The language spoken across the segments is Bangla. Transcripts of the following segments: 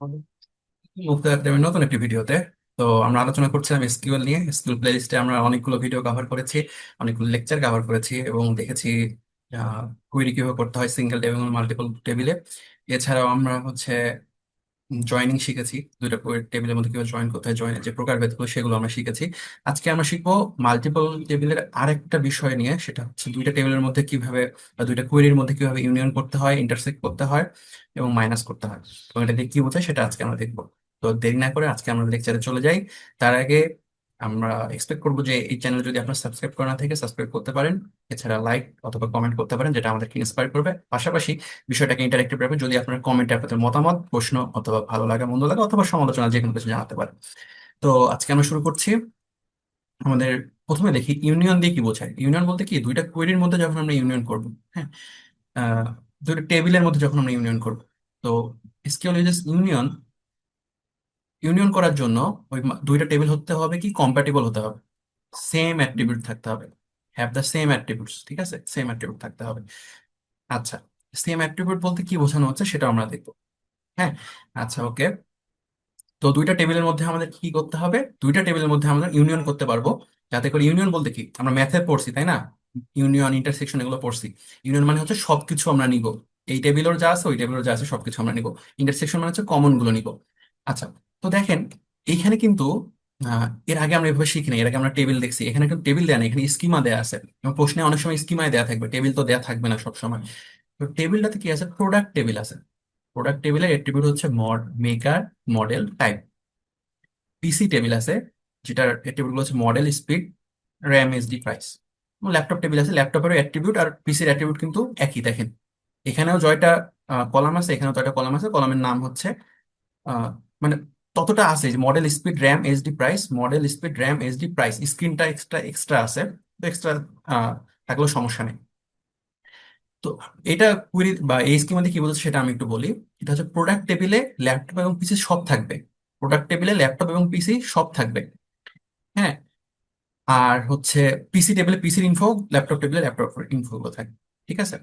মুক্ত একাডেমির নতুন একটি ভিডিওতে, তো আমরা আলোচনা করছিলাম এসকিউএল নিয়ে। এসকিউএল প্লেলিস্টে আমরা অনেকগুলো ভিডিও কভার করেছি, অনেকগুলো লেকচার কভার করেছি এবং দেখেছি কুইরি কীভাবে করতে হয় সিঙ্গেল টেবিল মাল্টিপল টেবিলে এছাড়াও আমরা হচ্ছে জয়েনিং শিখেছি। দুইটা টেবিলের মধ্যে কীভাবে জয়েন করতে হয় জয়েনের যে প্রকারভেদগুলো, সেগুলো আমরা শিখেছি। আজকে আমরা শিখব মাল্টিপল টেবিলের আরেকটা বিষয় নিয়ে, সেটা হচ্ছে দুইটা টেবিলের মধ্যে কীভাবে দুইটা কোয়েরির মধ্যে কীভাবে ইউনিয়ন করতে হয় ইন্টারসেক্ট করতে হয় এবং মাইনাস করতে হয়। এবং এটা দিয়ে কি বোঝায় সেটা আজকে আমরা দেখব। তো দেরি না করে আজকে আমরা লেকচারে চলে যাই। তার আগে আমরা এক্সপেক্ট করব যে এই চ্যানেল যদি আপনার সাবস্ক্রাইব করা না থাকে সাবস্ক্রাইব করতে পারেন। এছাড়া লাইক অথবা কমেন্ট করতে পারেন, যেটা আমাদেরকে ইন্সপায়ার করবে। পাশাপাশি বিষয়টাকে ইন্টারেক্টিভ রাখবে যদি আপনার কমেন্টে আপনাদের মতামত, প্রশ্ন অথবা ভালো লাগা, মন্দ লাগা অথবা সমালোচনা যে কোনো কিছু জানাতে পারেন। তো আজকে আমরা শুরু করছি আমাদের প্রথমে দেখি ইউনিয়ন দিয়ে কি বোঝায়। ইউনিয়ন বলতে কি? দুইটা কোয়েরির মধ্যে যখন আমরা ইউনিয়ন করব হ্যাঁ দুইটা টেবিলের মধ্যে যখন আমরা ইউনিয়ন করব। তো ইউনিয়ন ইউনিয়ন করার জন্য ওই দুইটা টেবিল হতে হবে কি? কম্প্যাটিবল হতে হবে। সেম অ্যাট্রিবিউট থাকতে হবে। হ্যাভ দ্য সেম অ্যাট্রিবিউটস ঠিক আছে? সেম অ্যাট্রিবিউট থাকতে হবে। আচ্ছা সেম অ্যাট্রিবিউট বলতে কি বোঝানো হচ্ছে সেটা আমরা দেখব। হ্যাঁ? আচ্ছা ওকে তো দুইটা টেবিলের মধ্যে আমাদের কি করতে হবে? দুইটা টেবিলের মধ্যে আমরা ইউনিয়ন করতে পারব। যাতে করে ইউনিয়ন বলতে কি? আমরা ম্যাথে পড়ছি, তাই না? ইউনিয়ন ইন্টারসেকশন এগুলো পড়ছি। ইউনিয়ন মানে হচ্ছে সবকিছু আমরা নিব। এই টেবিলের যা আছে, ওই টেবিলের যা আছে, সবকিছু আমরা নিব। ইন্টারসেকশন মানে হচ্ছে কমনগুলো নিব। আচ্ছা তো দেখেন এইখানে কিন্তু এর আগে আমরা এভাবে শিখি না এর আগে আমরা টেবিল দেখছি। এখানে কিন্তু টেবিল দেয়া নেই, এখানে স্কিমা দেয়া আছে। এবং প্রশ্নে অনেক সময় স্কিমায় দেয়া থাকবে টেবিল তো দেয়া থাকবে না সবসময়। তো টেবিলটাতে কি আছে? প্রোডাক্ট টেবিল আছে। প্রোডাক্ট টেবিলের এট্রিবিউট হচ্ছে mod maker model type PC table আছে, যেটার এট্রিবিউট হচ্ছে model speed RAM SD price laptop table আছে ল্যাপটপেরও অ্যাট্রিবিউট আর পিসির অ্যাট্রিবিউট কিন্তু একই, দেখেন। এখানেও জয়টা কলাম আছে, এখানেও জয়টা কলাম আছে কলামের নাম হচ্ছে মানে ততটা আছে model speed RAM HD price model speed RAM HD price স্ক্রিনটা এক্সট্রা এক্সট্রা আছে, তো এক্সট্রা থাকলেও সমস্যা নেই। তো এটা কুইরি বা এই স্কিমাতে কি বলছে সেটা আমি একটু বলি। এটা হচ্ছে প্রোডাক্ট টেবিলে ল্যাপটপ এবং পিসি সব থাকবে। প্রোডাক্ট টেবিলে ল্যাপটপ এবং পিসি সব থাকবে। হ্যাঁ? আর হচ্ছে পিসি টেবিলে পিসির ইনফো ল্যাপটপ টেবিলে ল্যাপটপ ইনফো গুলো থাকবে। ঠিক আছে?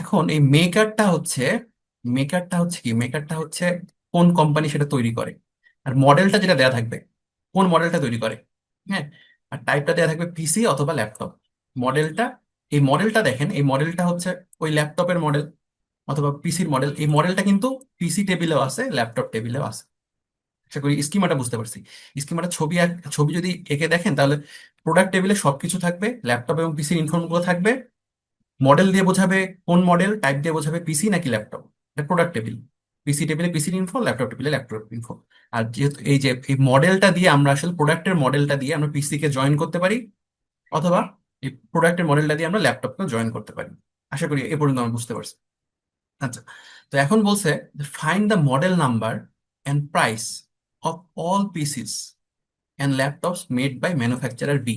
এখন এই মেকারটা হচ্ছে মেকারটা হচ্ছে কি? মেকারটা হচ্ছে কোন কোম্পানি সেটা তৈরি করে। আর মডেলটা যেটা দেয়া থাকবে, কোন মডেলটা তৈরি করে হ্যাঁ? আর টাইপটা দেয়া থাকবে পিসি অথবা ল্যাপটপ মডেলটা এই মডেলটা দেখেন, এই মডেলটা হচ্ছে ওই ল্যাপটপের মডেল অথবা পিসির মডেল এই মডেলটা কিন্তু পিসি টেবিলেও আছে ল্যাপটপ টেবিলেও আছে। আশা করি স্কিমাটা বুঝতে পারছি। স্কিমাটা ছবি ছবি যদি এঁকে দেখেন, তাহলে প্রোডাক্ট টেবিলে সবকিছু থাকবে ল্যাপটপ এবং পিসির ইনফর্মগুলো থাকবে। মডেল দিয়ে বোঝাবে কোন মডেল টাইপ দিয়ে বোঝাবে পিসি নাকি ল্যাপটপ এটা প্রোডাক্ট টেবিল পিসি টেবিলে পিসির ইনফো ল্যাপটপ টেবিলে ল্যাপটপ ইনফো আর যেহেতু এই যে, এই মডেলটা দিয়ে আমরা আসলে প্রোডাক্টের মডেলটা দিয়ে আমরা পিসি কে জয়েন করতে পারি, অথবা এই প্রোডাক্টের মডেলটা দিয়ে আমরা ল্যাপটপকে জয়েন করতে পারি। আশা করি এ পর্যন্ত আমরা বুঝতে পারছি। আচ্ছা তো এখন বলছে find the model number and price of all PCs and laptops made by manufacturer B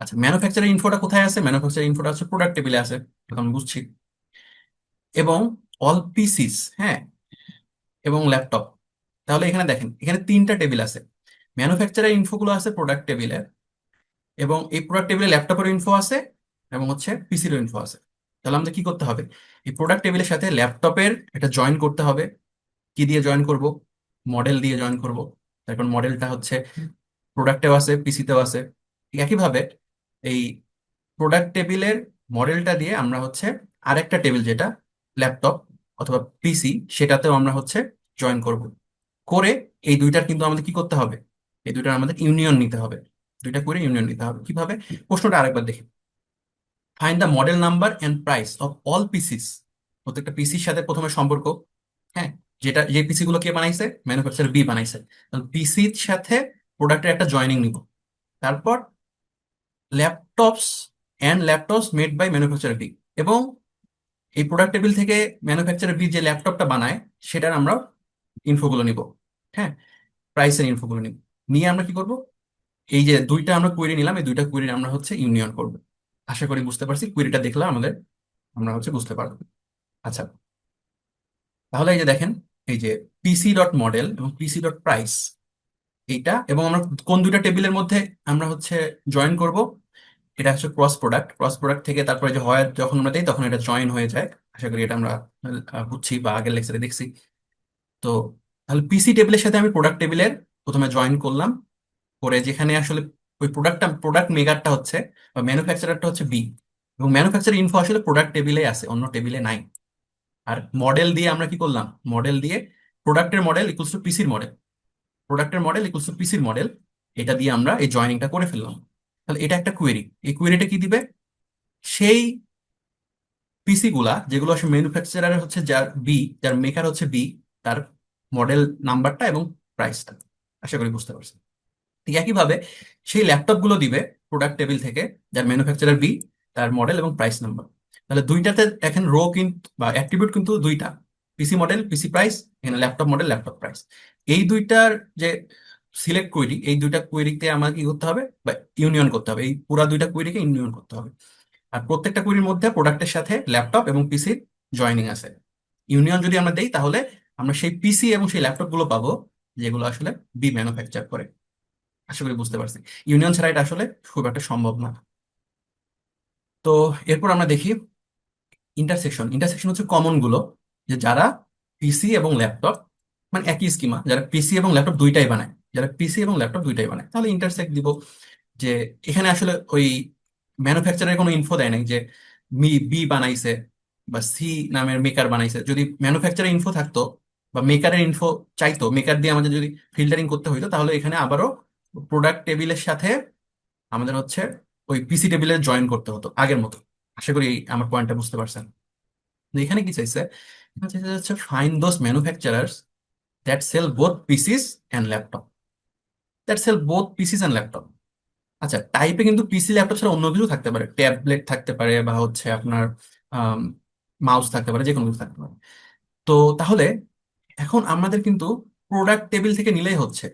আচ্ছা ম্যানুফ্যাকচারার ইনফোটা কোথায় আছে? ম্যানুফ্যাকচারার ইনফোটা হচ্ছে প্রোডাক্ট টেবিলে আছে আমি বুঝছি। এবং অল পিসিস হ্যাঁ এবং ল্যাপটপ তাহলে এখানে দেখেন, এখানে তিনটা টেবিল আছে। ম্যানুফ্যাকচারের ইনফোগুলো আছে প্রোডাক্ট টেবিলে এবং এই প্রোডাক্ট টেবিলে ল্যাপটপের ইনফো আছে এবং হচ্ছে পিসির ইনফো আছে। তাহলে আমাদের কি করতে হবে? এই প্রোডাক্ট টেবিলের সাথে ল্যাপটপের এটা জয়েন করতে হবে। কি দিয়ে জয়েন করব? মডেল দিয়ে জয়েন করব। তারপর মডেলটা হচ্ছে প্রোডাক্টেও আছে পিসিতেও আছে। ঠিক একইভাবে এই প্রোডাক্ট টেবিলের মডেলটা দিয়ে আমরা হচ্ছে আরেকটা টেবিল যেটা ল্যাপটপ অথবা পিসি সেটাতেও আমরা হচ্ছে জয়েন করব। করে এই দুইটার কিন্তু আমাদের কি করতে হবে? এই দুইটার আমাদের ইউনিয়ন নিতে হবে। দুইটা করে ইউনিয়ন নিতে হবে। কীভাবে? প্রশ্নটা আরেকবার দেখি। Find the model number and price of all PCs প্রত্যেকটা পিসির সাথে প্রথমে সম্পর্ক। হ্যাঁ? যেটা, যে পিসি গুলো কে বানাইছে? ম্যানুফ্যাকচার বি বানাইছে। পিসির সাথে প্রোডাক্টের একটা জয়েনিং নিব। তারপর laptops and laptops made by manufacture B এবং এই প্রোডাক্ট টেবিল থেকে ম্যানুফ্যাকচার বি যে ল্যাপটপটা বানায়, সেটার আমরা ইনফোগুলো নিব হ্যাঁ? প্রাইসের ইনফোগুলো নিব। নিয়ে আমরা কি করব? এই যে দুইটা আমরা কোয়েরি নিলাম, এই দুইটা কোয়েরি আমরা হচ্ছে ইউনিয়ন করব। আশা করি বুঝতে পারছি কোয়েরিটা দেখলে আমাদের, আমরা হচ্ছে বুঝতে পারব। আচ্ছা। তাহলে এই যে দেখেন, এই যে পিসি ডট মডেল এবং পিসি ডট প্রাইস এইটা এবং আমরা কোন দুইটা টেবিলের মধ্যে আমরা হচ্ছে জয়েন করব? এটা হচ্ছে ক্রস প্রোডাক্ট ক্রস প্রোডাক্ট থেকে তারপরে যে হয়, যখন আমরা দেই, তখন এটা জয়েন হয়ে যায়। আশা করি এটা আমরা বুঝছি বা আগের লেকচারে দেখছি। তো তাহলে পিসি টেবিলের সাথে আমি প্রোডাক্ট টেবিলের প্রথমে জয়েন করলাম। করে যেখানে আসলে ওই প্রোডাক্টটা প্রোডাক্ট মেগারটা হচ্ছে বা ম্যানুফ্যাকচারারটা হচ্ছে বি এবং ম্যানুফ্যাকচার ইনফো আসলে প্রোডাক্ট টেবিলে আছে, অন্য টেবিলে নাই। আর মডেল দিয়ে আমরা কি করলাম? মডেল দিয়ে প্রোডাক্টের মডেল ইকুয়ালস টু পিসির মডেল প্রোডাক্টের মডেল ইকুয়ালস টু পিসির মডেল এটা দিয়ে আমরা এই জয়েনিংটা করে ফেললাম। তাহলে এটা একটা কোয়েরি এই কোয়েরিটা কি দিবে? সেই পিসি গুলা, যেগুলো আসলে ম্যানুফ্যাকচারার হচ্ছে যার বি যার মেকার হচ্ছে বি তার মডেল নাম্বারটা এবং প্রাইসটা আশা করি বুঝতে পারছেন। ঠিক একইভাবে সেই ল্যাপটপগুলো দিবে প্রোডাক্ট টেবিল থেকে, যার ম্যানুফ্যাকচারার বি তার মডেল এবং প্রাইস নাম্বার তাহলে দুইটাতে এখন রো কিন্তু বা অ্যাট্রিবিউট কিন্তু দুইটা। পিসি মডেল পিসি প্রাইস এখানে ল্যাপটপ মডেল ল্যাপটপ প্রাইস এই দুইটার যে সিলেক্ট কোয়েরি এই দুইটা কোয়েরিতে আমাকে কি করতে হবে? বা ইউনিয়ন করতে হবে। এই পুরা দুইটা কোয়েরিকে ইউনিয়ন করতে হবে। আর প্রত্যেকটা কোয়েরির মধ্যে প্রোডাক্টের সাথে ল্যাপটপ এবং পিসির জয়নিং আছে। ইউনিয়ন যদি আমরা দেই, তাহলে আমরা সেই পিসি এবং সেই ল্যাপটপগুলো পাবো, যেগুলো আসলে বি ম্যানুফ্যাকচার করে। আশা করি বুঝতে পারছি। ইউনিয়ন ছাড়া এটা আসলে খুব একটা সম্ভব না। তো এরপর আমরা দেখি ইন্টারসেকশন ইন্টারসেকশন হচ্ছে কমনগুলো, যে যারা পিসি এবং ল্যাপটপ মানে একই স্কিমা যারা পিসি এবং ল্যাপটপ দুইটাই বানায়। যারা পিসি এবং ল্যাপটপ দুইটাই বানায়, তাহলে ইন্টারসেক্ট দিব যে এখানে আসলে ওই ম্যানুফ্যাকচারের কোনো ইনফো দেয় নাই যে মি বি বানাইছে বা সি নামের মেকার বানাইছে। যদি ম্যানুফ্যাকচারের ইনফো থাকতো বা মেকারের ইনফো চাইতো মেকার দিয়ে আমাদের যদি ফিল্টারিং করতে হইতো, তাহলে এখানে আবারও প্রোডাক্ট টেবিলের সাথে আমাদের হচ্ছে ওই পিসি টেবিলে জয়েন করতে হতো আগের মতো। আশা করি আমার পয়েন্টটা বুঝতে পারছেন। এখানে কি চাইছে? এখানে চাইছে হচ্ছে find those manufacturers that sell both PCs and laptop that sell both PCs and laptop আচ্ছা টাইপে কিন্তু পিসি ল্যাপটপ ছাড়া অন্য কিছু থাকতে পারে। ট্যাবলেট থাকতে পারে বা হচ্ছে আপনার মাউস থাকতে পারে যে কোনো কিছু থাকতে পারে। তো তাহলে এখন আমাদের কিন্তু প্রোডাক্ট টেবিল থেকে নিলেই হচ্ছে।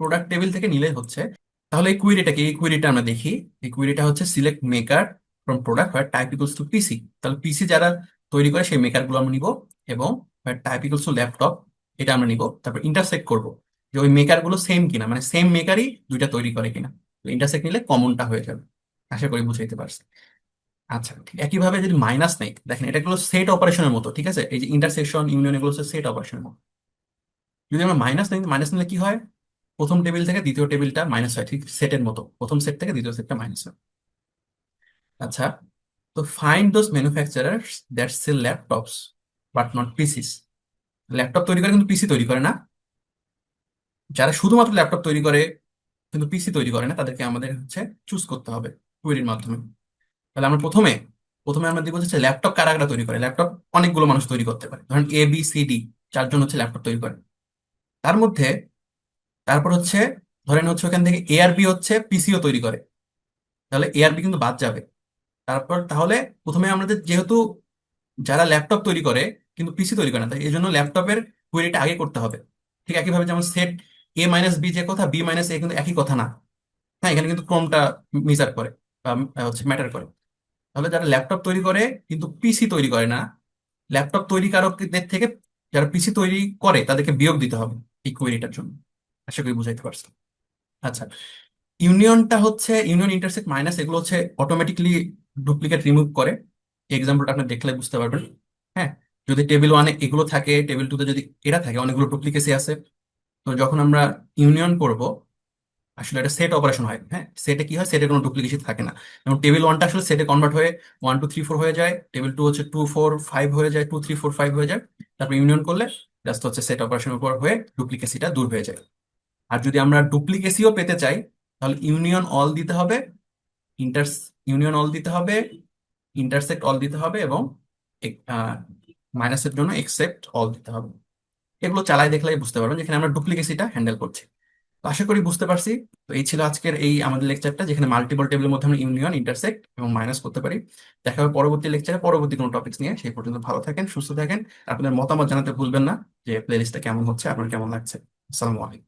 প্রোডাক্ট টেবিল থেকে নিলেই হচ্ছে। তাহলে এই কুইরিটা কি? এই কুইরিটা আমরা দেখি। এই কুইরিটা হচ্ছে সিলেক্ট মেকার ফ্রম প্রোডাক্ট হয় টাইপ ইকুয়ালস টু পিসি তাহলে পিসি যারা তৈরি করে, সেই মেকারগুলো আমরা নিব এবং টাইপ ইকুয়ালস টু ল্যাপটপ এটা আমরা নিব। তারপর ইন্টারসেক্ট করব। যে ওই মেকারগুলো সেম কিনা মানে সেম মেকারই দুইটা তৈরি করে কিনা। ইন্টারসেক্ট নিলে কমনটা হয়ে যাবে। আশা করি বুঝাইতে পারছি আচ্ছা একইভাবে যদি মাইনাস নেই, দেখেন এটা গুলো সেট অপারেশনের মতো, ঠিক আছে? এই যে ইন্টারসেকশন ইউনিয়ন এগুলো সেট অপারেশনের মতো। যদি আমরা মাইনাস নেই মাইনাস নিলে কি হয়? প্রথম টেবিল থেকে দ্বিতীয় টেবিলটা মাইনাস হয়, ঠিক? সেটের মতো। প্রথম সেট থেকে দ্বিতীয় সেটটা মাইনাস হয়। আচ্ছা তো find those manufacturers that sell laptops but not PCs laptop তৈরি করে কিন্তু পিসি তৈরি করে না। যারা শুধুমাত্র ল্যাপটপ তৈরি করে, কিন্তু পিসি তৈরি করে না, তাদেরকে আমাদের হচ্ছে চুজ করতে হবে কুয়েরির মাধ্যমে। তাহলে আমরা প্রথমে প্রথমে আমরা দেখব হচ্ছে ল্যাপটপ কারা কারা তৈরি করে? ল্যাপটপ অনেকগুলো মানুষ তৈরি করতে পারে। ধরেন এ বি সি ডি চারজন হচ্ছে ল্যাপটপ তৈরি করে। তার মধ্যে, তারপর হচ্ছে, ধরেন হচ্ছে ওখান থেকে এ আর বি হচ্ছে পিসিও তৈরি করে। তাহলে এ আর বি কিন্তু বাদ যাবে। তারপর তাহলে প্রথমে আমাদের যেহেতু যারা ল্যাপটপ তৈরি করে, কিন্তু পিসি তৈরি করে না, তাই এই জন্য ল্যাপটপের কুয়েরিটা আগে করতে হবে। ঠিক একইভাবে যেমন সেট এ মাইনাস বি যে কথা বি মাইনাস এ কিন্তু একই কথা না। হ্যাঁ এখানে কিন্তু ক্রমটা মিজার করে হচ্ছে ম্যাটার করে। তাহলে যারা ল্যাপটপ তৈরি করে কিন্তু পিসি তৈরি করে না ল্যাপটপ তৈরি তৈরিকারকদের থেকে যারা পিসি তৈরি করে তাদেরকে বিয়োগ দিতে হবে এই কোয়েরিটার জন্য। আশা করি বুঝাইতে পারছি আচ্ছা ইউনিয়নটা হচ্ছে, ইউনিয়ন ইন্টারসেক্ট মাইনাস এগুলো হচ্ছে অটোমেটিকলি ডুপ্লিকেট রিমুভ করে। এক্সাম্পলটা আপনি দেখলে বুঝতে পারবেন। হ্যাঁ যদি টেবিল ওয়ানে এগুলো থাকে টেবিল টুতে যদি এটা থাকে, অনেকগুলো ডুপ্লিকেসি আছে। তো যখন আমরা ইউনিয়ন করব, আসলে এটা সেট অপারেশন হয়। হ্যাঁ সেটে কি হয়? সেটে কোনো ডুপ্লিকেশন থাকে না। এবং টেবিল ওয়ানটা আসলে সেটে কনভার্ট হয়ে ওয়ান টু থ্রি ফোর হয়ে যায়। টেবিল টু হচ্ছে টু ফোর ফাইভ হয়ে যায়। টু থ্রি ফোর ফাইভ হয়ে যায়। তারপর ইউনিয়ন করলে জাস্ট হচ্ছে সেট অপারেশনের উপর হয়ে ডুপ্লিকেসিটা দূর হয়ে যায়। আর যদি আমরা ডুপ্লিকেসিও পেতে চাই, তাহলে ইউনিয়ন অল দিতে হবে ইন্টারস ইউনিয়ন অল দিতে হবে ইন্টারসেক্ট অল দিতে হবে এবং মাইনাসের জন্য এক্সেপ্ট অল দিতে হবে। এগুলো চালাই দেখলেই বুঝতে পারবেন যেখানে আমরা ডুপ্লিকেসিটা হ্যান্ডেল করছি। তো আশা করি বুঝতে পারছি। তো এই ছিল আজকের এই আমাদের লেকচারটা যেখানে মাল্টিপল টেবিলের মধ্যে আমরা ইউনিয়ন ইন্টারসেক্ট এবং মাইনাস করতে পারি। দেখা হবে পরবর্তী লেকচারে পরবর্তী কোনো টপিক্স নিয়ে। সেই পর্যন্ত ভালো থাকেন, সুস্থ থাকেন। আপনাদের মতামত জানাতে ভুলবেন না যে প্লেলিস্টটা কেমন হচ্ছে, আপনার কেমন লাগছে। আসসালামু আলাইকুম।